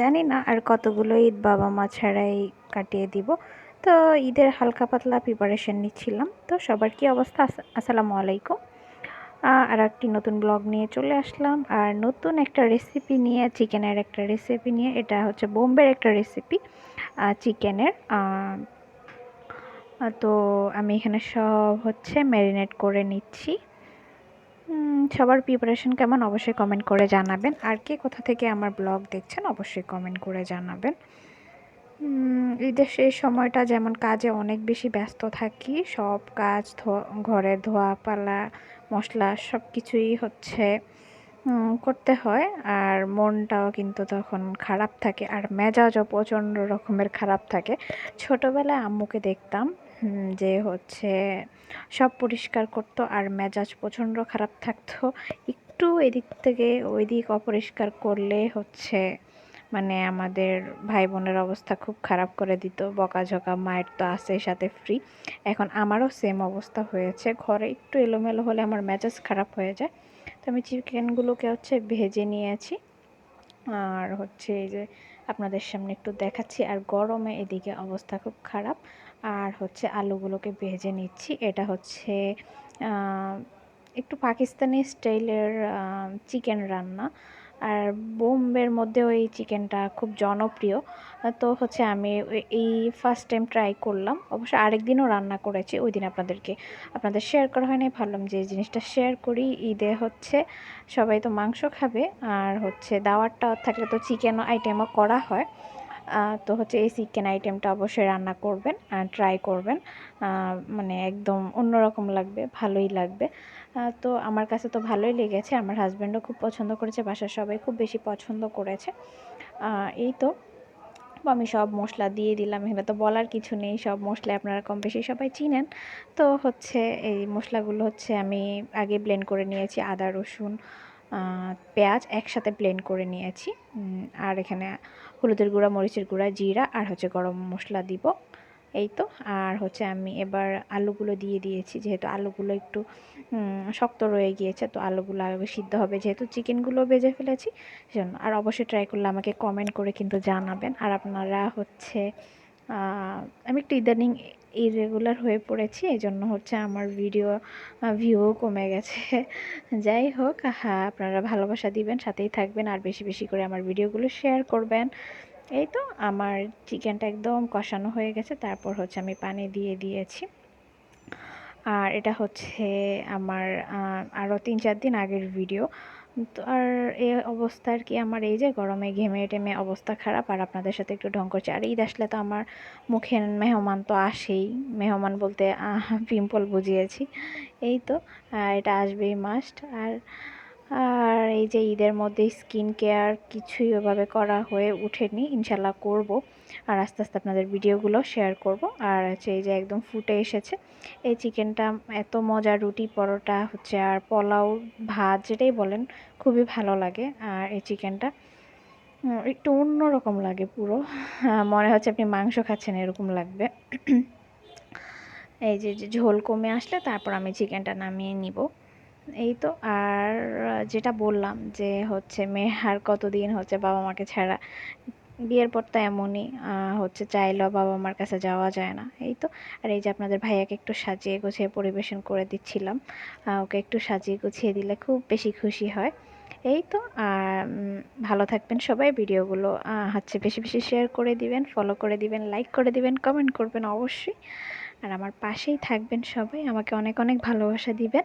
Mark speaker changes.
Speaker 1: জানি না আর কতগুলো ঈদ বাবা মা ছাড়াই কাটিয়ে দিব। তো ঈদের হালকা পাতলা প্রিপারেশন নিচ্ছিলাম। তো সবার কি অবস্থা? আসসালামু আলাইকুম। আর একটি নতুন ব্লগ নিয়ে চলে আসলাম। আর নতুন একটা রেসিপি নিয়ে চিকেনের একটা রেসিপি নিয়ে, এটা হচ্ছে বোম্বের একটা রেসিপি চিকেনের তো আমি এখানে সব হচ্ছে ম্যারিনেট করে নিচ্ছি। সবার প্রিপারেশন কেমন অবশ্যই কমেন্ট করে জানাবেন। আর কে কোথা থেকে আমার ব্লগ দেখছেন অবশ্যই কমেন্ট করে জানাবেন। ঈদের সেই সময়টা যেমন কাজে অনেক বেশি ব্যস্ত থাকি, সব কাজ ধোয়া ঘরে ধোয়া পালা, মশলা সব কিছুই হচ্ছে করতে হয়। আর মনটাও কিন্তু তখন খারাপ থাকে, আর মেজাজও প্রচণ্ড রকমের খারাপ থাকে। ছোটোবেলায় আম্মুকে দেখতাম যে হচ্ছে সব পরিষ্কার করতো আর মেজাজ প্রচণ্ড খারাপ থাকতো। একটু এদিক থেকে ওই দিক অপরিষ্কার করলে হচ্ছে মানে আমাদের ভাই বোনের অবস্থা খুব খারাপ করে দিত। বকাঝকা মায়ের তো আছে সাথে ফ্রি এখন আমারও সেম অবস্থা হয়েছে। ঘরে একটু এলোমেলো হলে আমার মেজাজ খারাপ হয়ে যায়। তো আমি চিকেনগুলোকে হচ্ছে ভেজে নিয়েছি। আর হচ্ছে এই যে আপনাদের সামনে একটু দেখাচ্ছি। আর গরমে এদিকে অবস্থা খুব খারাপ। আর হচ্ছে আলুগুলোকে ভেজে নিচ্ছি। এটা হচ্ছে একটু পাকিস্তানি স্টাইলের চিকেন রান্না। আর বোম্বের মধ্যে ওই চিকেনটা খুব জনপ্রিয়। তো হচ্ছে আমি এই ফার্স্ট টাইম ট্রাই করলাম। অবশ্য আরেকদিনও রান্না করেছি, ওই দিন আপনাদেরকে, আপনাদের শেয়ার করা হয়নি। ভাবলাম যে জিনিসটা শেয়ার করি। ঈদে হচ্ছে সবাই তো মাংস খাবে। আর হচ্ছে দাওয়ারটা থাকলে তো চিকেন আইটেমও করা হয়। তো হচ্ছে এই চিকেন আইটেমটা অবশ্যই রান্না করবেন ট্রাই করবেন। মানে একদম অন্যরকম লাগবে, ভালোই লাগবে। তো আমার কাছে তো ভালোই লেগেছে। আমার হাজব্যান্ডও খুব পছন্দ করেছে, বাসার সবাই খুব বেশি পছন্দ করেছে। এই তো। আমি সব মশলা দিয়ে দিলাম, এখানে তো বলার কিছু নেই, সব মশলা আপনারা কম বেশি সবাই চিনেন। তো হচ্ছে এই মশলাগুলো হচ্ছে আমি আগে ব্লেন্ড করে নিয়েছি, আদা, রসুন পেঁয়াজ একসাথে প্লেন করে নিয়েছি। আর এখানে হলুদের গুঁড়া, মরিচের গুঁড়া, জিরা আর হচ্ছে গরম মশলা দিব। এই তো। আর হচ্ছে আমি এবার আলুগুলো দিয়ে দিয়েছি, যেহেতু আলুগুলো একটু শক্ত রয়ে গিয়েছে, তো আলুগুলো আগে সিদ্ধ হবে। যেহেতু চিকেনগুলো বেজে ফেলেছি, সেজন্য। আর অবশ্যই ট্রাই করলে আমাকে কমেন্ট করে কিন্তু জানাবেন। আর আপনারা হচ্ছে আমি একটু ইদানিং ইরেগুলার হয়ে পড়েছি এই জন্য হচ্ছে আমার ভিডিও ভিউও কমে গেছে। যাই হোক হ্যাঁ আপনারা ভালোবাসা দিবেন, সাথেই থাকবেন, আর বেশি বেশি করে আমার ভিডিওগুলো শেয়ার করবেন। এই তো, আমার চিকেনটা একদম কষানো হয়ে গেছে, তারপর হচ্ছে আমি পানি দিয়ে দিয়েছি। আর এটা হচ্ছে আমার আরও তিন চার দিন আগের ভিডিও তো আর এ অবস্থা আর কি আমার এই যে গরমে ঘেমে টেমে অবস্থা খারাপ, আর আপনাদের সাথে একটু ঢং করছে। আর ঈদ আসলে তো আমার মুখে মেহমান তো আসেই। মেহমান বলতে পিম্পল বুঝিয়েছি। এই তো এটা আসবেই মাস্ট আর আর এই যে ঈদের মধ্যে স্কিন কেয়ার কিছুই ওভাবে করা হয়ে ওঠেনি ইনশাল্লাহ করব। আর আস্তে আস্তে আপনাদের ভিডিওগুলো শেয়ার করব। আর হচ্ছে এই যে একদম ফুটে এসেছে, এই চিকেনটা এত মজা রুটি পরোটা হচ্ছে আর পোলাও, ভাত যেটাই বলেন, খুবই ভালো লাগে আর এই চিকেনটা। একটু অন্যরকম লাগে পুরো। মনে হচ্ছে আপনি মাংস খাচ্ছেন এরকম লাগবে। এই যে ঝোল কমে আসলে তারপর আমি চিকেনটা নামিয়ে নিব। এই তো, আর যেটা বললাম যে হচ্ছে মেয়ে আর কতদিন হচ্ছে বাবা মাকে ছাড়া, বিয়ের পর তো এমনই হচ্ছে চাইলেও বাবা মার কাছে যাওয়া যায় না, এই তো। আর এই যে আপনাদের ভাইয়াকে একটু সাজিয়ে গুছিয়ে পরিবেশন করে দিচ্ছিলাম ওকে একটু সাজিয়ে গুছিয়ে দিলে খুব বেশি খুশি হয়, এই তো। আর ভালো থাকবেন সবাই, ভিডিওগুলো হচ্ছে বেশি বেশি শেয়ার করে দিবেন ফলো করে দিবেন লাইক করে দিবেন কমেন্ট করবেন অবশ্যই। আর আমার পাশেই থাকবেন সবাই, আমাকে অনেক অনেক ভালোবাসা দিবেন।